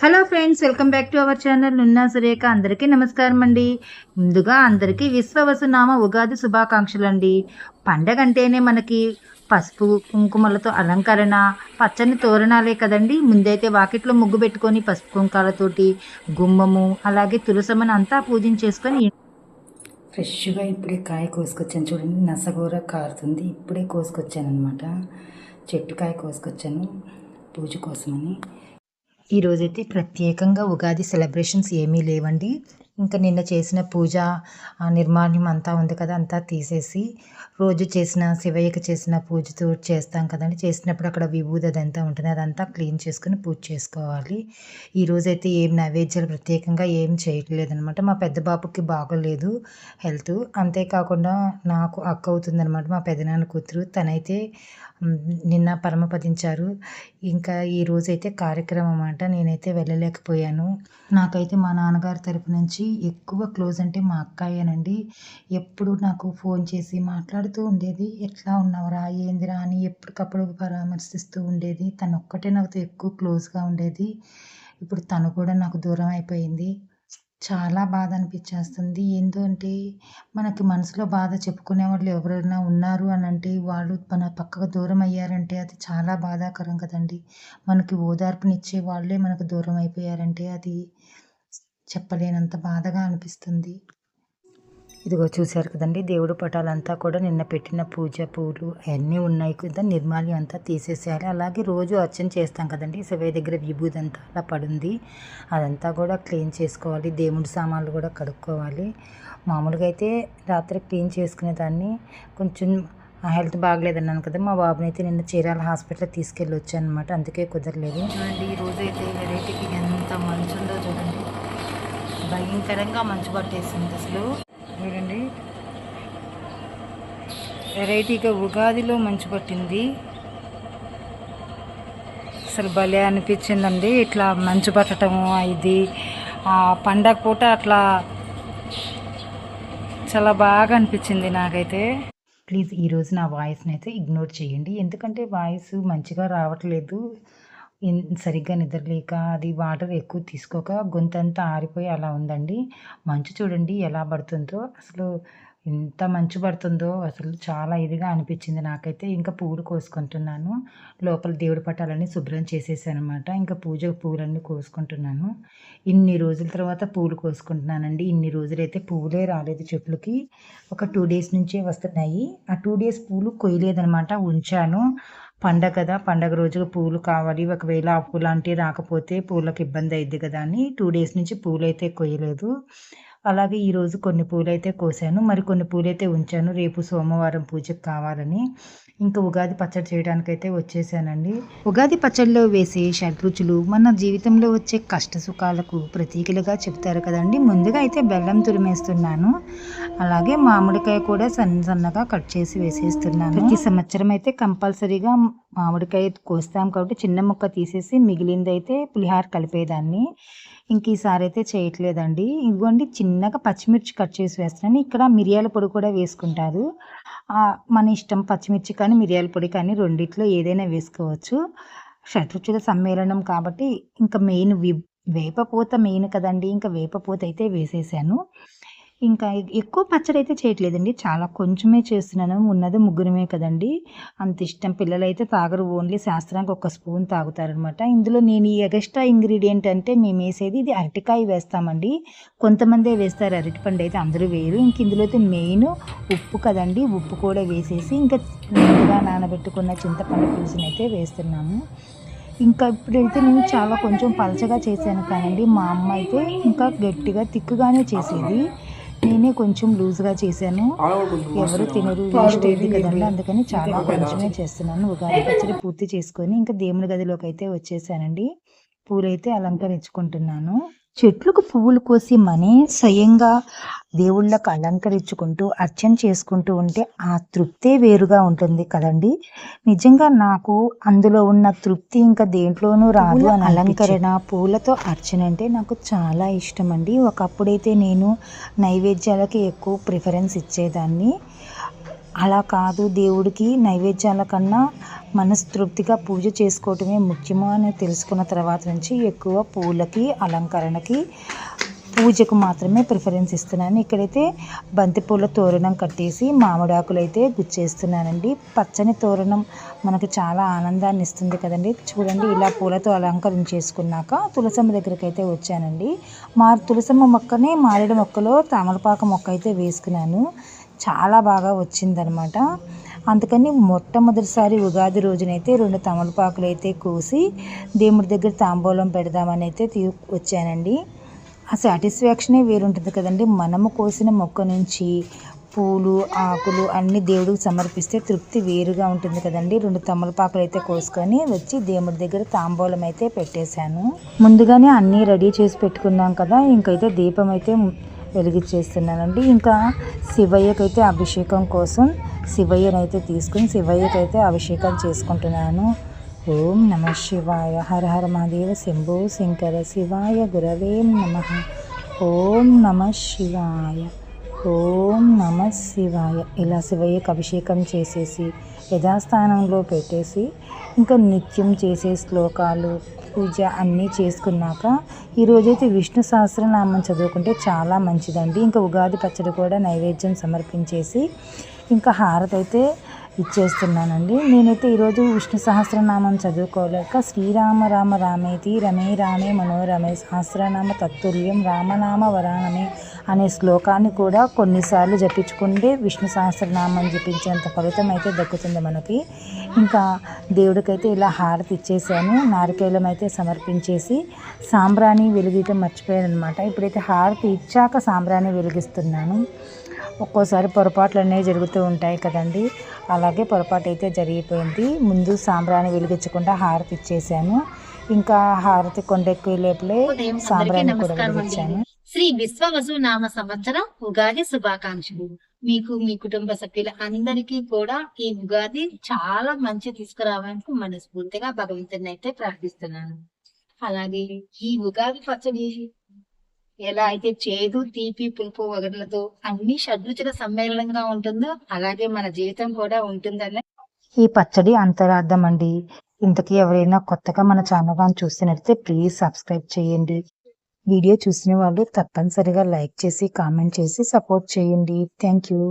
Hello friends welcome back to our channel Nunna Surekha. అందరికీ నమస్కారం అండి. ముందుగా అందరికీ విశ్వవసునామ ఉగాది శుభాకాంక్షలు అండి పండగ అంటేనే మనకి పసుపు కుంకుమలతో అలంకరణ పచ్చని తోరణాలే కదండి. ముందైతే వాకిట్లో ముగ్గు పెట్టుకొని పసుపు కుంకాలతోటి గుమ్మము అలాగే తులసమ్మని అంతా పూజించేసుకొని ఫ్రెష్గా ఇప్పుడే కాయ కోసుకొచ్చాను. చూడండి నసగూర కారుతుంది. ఇప్పుడే కోసుకొచ్చాను అనమాట చెట్టు కాయ కోసుకొచ్చాను పూజ కోసమని. ఈరోజైతే ప్రత్యేకంగా ఉగాది సెలబ్రేషన్స్ ఏమీ లేవండి. ఇంకా నిన్న చేసిన పూజ నిర్మాణం అంతా ఉంది కదా అంతా తీసేసి రోజు చేసిన శివయ్యకి చేసిన పూజతో చేస్తాం కదండి. చేసినప్పుడు అక్కడ విభూది అదంతా ఉంటుంది. అదంతా క్లీన్ చేసుకుని పూజ చేసుకోవాలి. ఈ ఏం నైవేద్యాలు ప్రత్యేకంగా ఏం చేయట్లేదనమాట మా పెద్ద బాబుకి బాగోలేదు హెల్త్. అంతేకాకుండా నాకు అక్క అవుతుందనమాట మా పెదనాన్న కూతురు. తనైతే నిన్న పరమపదించారు. ఇంకా ఈరోజైతే కార్యక్రమం అంట నేనైతే వెళ్ళలేకపోయాను. నాకైతే మా నాన్నగారి తరపు నుంచి ఎక్కువ క్లోజ్ అంటే మా అక్కయ్యనండి. ఎప్పుడు నాకు ఫోన్ చేసి మాట్లాడుతూ ఉండేది. ఎట్లా ఉన్నావురా? ఏందిరా? అని ఎప్పటికప్పుడు పరామర్శిస్తూ ఉండేది. తను ఒక్కటే నాతో ఎక్కువ క్లోజ్గా ఉండేది. ఇప్పుడు తను కూడా నాకు దూరం అయిపోయింది. చాలా బాధ అనిపించేస్తుంది. ఏంటంటే మనకి మనసులో బాధ చెప్పుకునే వాళ్ళు ఎవరైనా ఉన్నారు అని అంటే వాళ్ళు మన పక్కకు దూరం అయ్యారంటే అది చాలా బాధాకరం కదండి. మనకి ఓదార్పునిచ్చే వాళ్ళే మనకు దూరం అయిపోయారంటే అది చెప్పలేనంత బాధగా అనిపిస్తుంది. ఇదిగో చూశారు కదండి దేవుడు పటాలంతా కూడా నిన్న పెట్టిన పూజ పూలు అవన్నీ ఉన్నాయి. కదా నిర్మాల్యం అంతా తీసేసేయాలి అలాగే రోజు అర్చన చేస్తాం కదండి శివయ్య దగ్గర విభూది అంతా అలా పడుంది. అదంతా కూడా క్లీన్ చేసుకోవాలి దేవుడి సామాన్లు కూడా కడుక్కోవాలి. మామూలుగా అయితే రాత్రి క్లీన్ చేసుకునేదాన్ని కొంచెం హెల్త్ బాగలేదన్నాను కదా మా బాబుని అయితే నిన్న చీరాల హాస్పిటల్ తీసుకెళ్ళి వచ్చాను అనమాట అందుకే కుదరలేదు. చూడండి ఈ రోజు అయితే వెరైటీకి ఎంత మంచు ఉందో చూడండి. భయంకరంగా మంచు పట్టేసింది అసలు. చూడండి. వెరైటీగా ఉగాదిలో మంచు పట్టింది. అసలు భలే అనిపించిందండి ఇట్లా మంచు పట్టడము ఇది. పండగ పూట అట్లా చాలా బాగా అనిపించింది నాకైతే. ప్లీజ్ ఈరోజు నా వాయిస్ని అయితే ఇగ్నోర్ చేయండి. ఎందుకంటే వాయిస్ మంచిగా రావట్లేదు. సరిగ్గా నిద్రలేక అది వాటర్ ఎక్కువ తీసుకోక గొంతంతా ఆరిపోయి అలా ఉందండి. మంచు చూడండి ఎలా పడుతుందో. అసలు ఎంత మంచు పడుతుందో అసలు చాలా ఇదిగా అనిపించింది నాకైతే. ఇంకా పూలు కోసుకుంటున్నాను. లోపల దేవుడి పటాలన్నీ శుభ్రం చేసేసాను అనమాట ఇంకా పూజ పూలన్నీ కోసుకుంటున్నాను. ఇన్ని రోజుల తర్వాత పూలు కోసుకుంటున్నానండి. ఇన్ని రోజులైతే పూలే రాలేదు చెట్లకి. ఒక టూ డేస్ నుంచే వస్తున్నాయి. ఆ టూ డేస్ పూలు కొయ్యలేదనమాట. ఉంచాను. పండగ కదా పండగ రోజు పూలు కావాలి. ఒకవేళ ఆ పూలు లాంటివి రాకపోతే పూలకు ఇబ్బంది అయింది కదా అని టూ డేస్ నుంచి పూలు అయితే కొయ్యలేదు. అలాగే ఈరోజు కొన్ని పూలైతే కోసాను. మరి కొన్ని పూలైతే ఉంచాను. రేపు సోమవారం పూజకు కావాలని. ఇంకా ఉగాది పచ్చడి చేయడానికైతే వచ్చేసానండి. ఉగాది పచ్చడిలో వేసే షడ్రుచులు మన జీవితంలో వచ్చే కష్ట సుఖాలకు ప్రతీకలుగా చెప్తారు కదండి. ముందుగా అయితే బెల్లం తురిమేస్తున్నాను. అలాగే మామిడికాయ కూడా సన్న సన్నగా కట్ చేసి వేసేస్తున్నాను. ప్రతి సంవత్సరం అయితే కంపల్సరీగా మామిడికాయ కోస్తాం కాబట్టి చిన్న ముక్క తీసేసి మిగిలింది అయితే పులిహార కలిపేదాన్ని. ఇంక ఈసారి అయితే చేయట్లేదండి. ఇదిగోండి చిన్నగా పచ్చిమిర్చి కట్ చేసి వేస్తున్నాను ఇక్కడ మిరియాల పొడి కూడా వేసుకుంటారు. మన ఇష్టం పచ్చిమిర్చి కానీ మిరియాల పొడి కానీ రెండిట్లో ఏదైనా వేసుకోవచ్చు. షట్రుచుల సమ్మేళనం కాబట్టి ఇంకా మెయిన్ వేపపూత మెయిన్ కదండి. ఇంకా వేపపూత అయితే వేసేసాను. ఇంకా ఎక్కువ పచ్చడి అయితే చేయట్లేదండి. చాలా కొంచెమే చేస్తున్నాను. ఉన్నది ముగ్గురమే కదండి. అంత ఇష్టం. పిల్లలు అయితే తాగరు. ఓన్లీ శాస్త్రానికి ఒక స్పూన్ తాగుతారనమాట ఇందులో నేను ఈ ఎగస్ట్రా ఇంగ్రీడియంట్ అంటే మేము వేసేది ఇది అరటికాయ వేస్తామండి. కొంతమందే వేస్తారు. అరటిపండు అయితే అందరూ వేయరు. ఇంక ఇందులో అయితే మెయిన్ ఉప్పు కదండి. ఉప్పు కూడా వేసేసి ఇంకా ముందుగా నానబెట్టుకున్న చింతపండు పులుసుని అయితే వేస్తున్నాము. ఇంకా ఇప్పుడైతే నేను చాలా కొంచెం పలచగా చేశాను కానండి మా అమ్మ అయితే ఇంకా గట్టిగా తిక్కుగానే చేసేది. నేనే కొంచెం లూజ్గా చేశాను. ఎవరు తినరు వేస్ట్ అయింది కదండి. అందుకని చాలా కొంచెమే చేస్తున్నాను. ఉగాది పచ్చడి పూర్తి చేసుకొని ఇంకా దేవుని గదిలోకి అయితే వచ్చేసానండి. పూలైతే అలంకరించుకుంటున్నాను. చెట్లకు పువ్వులు కోసి మనే స్వయంగా దేవుళ్ళకు అలంకరించుకుంటూ అర్చన చేసుకుంటూ ఉంటే ఆ తృప్తే వేరుగా ఉంటుంది కదండి. నిజంగా నాకు అందులో ఉన్న తృప్తి ఇంకా దేంట్లోనూ రాదు అని అలంకరణ పూలతో అర్చన అంటే నాకు చాలా ఇష్టం అండి ఒకప్పుడైతే నేను నైవేద్యాలకి ఎక్కువ ప్రిఫరెన్స్ ఇచ్చేదాన్ని. అలా కాదు. దేవుడికి నైవేద్యాల కన్నా మనస్తృప్తిగా పూజ చేసుకోవటమే ముఖ్యమో అని తెలుసుకున్న తర్వాత నుంచి ఎక్కువ పూలకి అలంకరణకి పూజకు మాత్రమే ప్రిఫరెన్స్ ఇస్తున్నాను. ఇక్కడైతే బంతిపూల తోరణం కట్టేసి మామిడాకులు అయితే గుచ్చేస్తున్నానండి. పచ్చని తోరణం మనకు చాలా ఆనందాన్ని ఇస్తుంది కదండి. చూడండి ఇలా పూలతో అలంకరించేసుకున్నాక తులసమ్మ దగ్గరికి అయితే వచ్చానండి. మా తులసమ్మ మొక్కనే మారేడు మొక్కలో తామలపాక మొక్క అయితే వేసుకున్నాను. చాలా బాగా వచ్చిందనమాట అందుకని మొట్టమొదటిసారి ఉగాది రోజునైతే రెండు తమలపాకులు అయితే కోసి దేవుడి దగ్గర తాంబూలం పెడదామని అయితే తీ వచ్చానండి. ఆ సాటిస్ఫాక్షనే వేరుంటుంది కదండి. మనము కోసిన మొక్క నుంచి పూలు ఆకులు అన్ని దేవుడికి సమర్పిస్తే తృప్తి వేరుగా ఉంటుంది కదండి. రెండు తమలపాకులు అయితే కోసుకొని వచ్చి దేవుడి దగ్గర తాంబూలం అయితే పెట్టేశాను. ముందుగానే అన్నీ రెడీ చేసి పెట్టుకున్నాం కదా. ఇంకైతే దీపం అయితే వెలిగించేస్తున్నానండి ఇంకా శివయ్యకైతే అభిషేకం కోసం శివయ్యనైతే తీసుకుని శివయ్యకైతే అభిషేకం చేసుకుంటున్నాను. ఓం నమ శివాయ. హర హర మహాదేవ శంభో శంకర శివాయ గురవే నమ. ఓం నమ శివాయ. ఓం నమ శివాయ. ఇలా శివయ్యకు అభిషేకం చేసేసి యథాస్థానంలో పెట్టేసి ఇంకా నిత్యం చేసే శ్లోకాలు పూజ అన్నీ చేసుకున్నాక ఈరోజైతే విష్ణు సహస్రనామం చదువుకుంటే చాలా మంచిదండి. ఇంకా ఉగాది పచ్చడి కూడా నైవేద్యం సమర్పించేసి ఇంకా హారతి అయితే ఇచ్చేస్తున్నానండి. నేనైతే ఈరోజు విష్ణు సహస్రనామం చదువుకోలేక శ్రీరామ రామ రామేతి రమే రామే మనోరమే సహస్రనామ తత్తుల్యం రామనామ వరానమే అనే శ్లోకాన్ని కూడా కొన్నిసార్లు జపించుకుంటే విష్ణు సహస్రనామం జపించేంత ఫలితం అయితే దక్కుతుంది మనకి. ఇంకా దేవుడికైతే ఇలా హారతి ఇచ్చేసాను నారికేలం అయితే సమర్పించేసి సాంబ్రాణి వెలిగించడం మర్చిపోయాను అనమాట ఇప్పుడైతే హారతి ఇచ్చాక సాంబ్రాణి వెలిగిస్తున్నాను. ఒక్కోసారి పొరపాట్లు అనేవి జరుగుతూ ఉంటాయి కదండి. అలాగే పొరపాటు అయితే జరిగిపోయింది. ముందు సాంబ్రాణి వెలిగించకుండా హారతి ఇచ్చేసాను ఇంకా హారతి కొండెక్కి లేపులే సాంబ్రాణి కూడా వెలిగించాను. శ్రీ విశ్వవసు నామ సంవత్సరం ఉగాది శుభాకాంక్షలు. మీకు మీ కుటుంబ సభ్యుల అందరికీ కూడా ఈ ఉగాది చాలా మంచి తీసుకురావడానికి మనస్ఫూర్తిగా భగవంతుని అయితే ప్రార్థిస్తున్నాను. అలాగే ఈ ఉగాది పచ్చడి ఎలా అయితే చేదు తీపి పులుపు వగర్లతో అన్ని షడ్రుచుల సమ్మేళనంగా ఉంటుందో అలాగే మన జీవితం కూడా ఉంటుందనే ఈ పచ్చడి అంతరార్థం అండి. ఇంతకీ ఎవరైనా కొత్తగా మన ఛానల్ చూస్తున్నట్లయితే ప్లీజ్ సబ్స్క్రైబ్ చేయండి. వీడియో చూసిన వాళ్ళు తప్పనిసరిగా లైక్ చేసి కామెంట్ చేసి సపోర్ట్ చేయండి. Thank you.